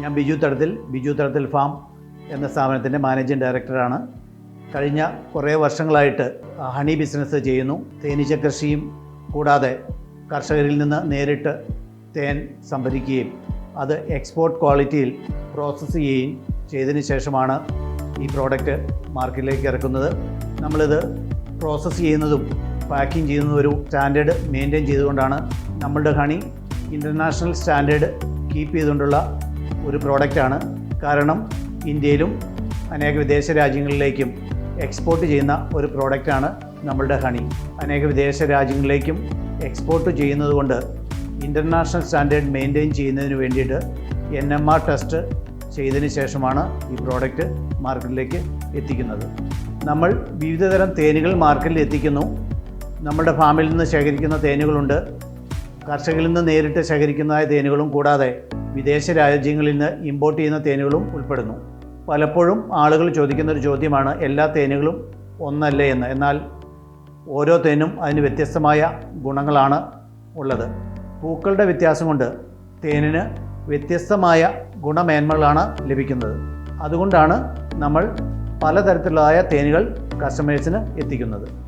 ഞാൻ ബിജു തടത്തിൽ ബിജു തടത്തിൽ ഫാം എന്ന സ്ഥാപനത്തിന്റെ മാനേജിംഗ് ഡയറക്ടറാണ്. കഴിഞ്ഞ കുറേ വർഷങ്ങളായിട്ട് ഹണി ബിസിനസ് ചെയ്യുന്നു. തേനീച്ച കൃഷിയും കൂടാതെ കർഷകരിൽ നിന്ന് നേരിട്ട് തേൻ സംഭരിക്കുകയും അത് എക്സ്പോർട്ട് ക്വാളിറ്റിയിൽ പ്രോസസ്സ് ചെയ്യുകയും ചെയ്തതിന് ശേഷമാണ് ഈ പ്രോഡക്റ്റ് മാർക്കറ്റിലേക്ക് ഇറക്കുന്നത്. നമ്മളിത് പ്രോസസ്സ് ചെയ്യുന്നതും പാക്കിംഗ് ചെയ്യുന്നതും ഒരു സ്റ്റാൻഡേർഡ് മെയിന്റെയിൻ ചെയ്തുകൊണ്ടാണ് നമ്മളുടെ ഹണി ഇന്റർനാഷണൽ സ്റ്റാൻഡേർഡ് കീപ്പ് ചെയ്തുകൊണ്ടുള്ള ഒരു പ്രോഡക്റ്റാണ്. കാരണം ഇന്ത്യയിലും അനേക വിദേശ രാജ്യങ്ങളിലേക്കും എക്സ്പോർട്ട് ചെയ്യുന്ന ഒരു പ്രോഡക്റ്റാണ് നമ്മളുടെ ഹണി. അനേക വിദേശ രാജ്യങ്ങളിലേക്കും എക്സ്പോർട്ട് ചെയ്യുന്നതുകൊണ്ട് ഇന്റർനാഷണൽ സ്റ്റാൻഡേർഡ് മെയിന്റെയിൻ ചെയ്യുന്നതിന് വേണ്ടിയിട്ട് എൻ എം ആർ ടെസ്റ്റ് ചെയ്തതിന് ശേഷമാണ് ഈ പ്രോഡക്റ്റ് മാർക്കറ്റിലേക്ക് എത്തിക്കുന്നത്. നമ്മൾ വിവിധതരം തേനുകൾ മാർക്കറ്റിൽ എത്തിക്കുന്നു. നമ്മുടെ ഫാമിൽ നിന്ന് ശേഖരിക്കുന്ന തേനുകളുണ്ട്. കർഷകരിൽ നിന്ന് നേരിട്ട് ശേഖരിക്കുന്നതായ തേനുകളും കൂടാതെ വിദേശ രാജ്യങ്ങളിൽ നിന്ന് ഇമ്പോർട്ട് ചെയ്യുന്ന തേനുകളും ഉൾപ്പെടുന്നു. പലപ്പോഴും ആളുകൾ ചോദിക്കുന്ന ഒരു ചോദ്യമാണ് എല്ലാ തേനുകളും ഒന്നല്ലേ എന്ന്. എന്നാൽ ഓരോ തേനും അതിന് വ്യത്യസ്തമായ ഗുണങ്ങളാണ് ഉള്ളത്. പൂക്കളുടെ വ്യത്യാസം കൊണ്ട് തേനിന് വ്യത്യസ്തമായ ഗുണമേന്മകളാണ് ലഭിക്കുന്നത്. അതുകൊണ്ടാണ് നമ്മൾ പലതരത്തിലുള്ളതായ തേനുകൾ കസ്റ്റമേഴ്സിന് എത്തിക്കുന്നത്.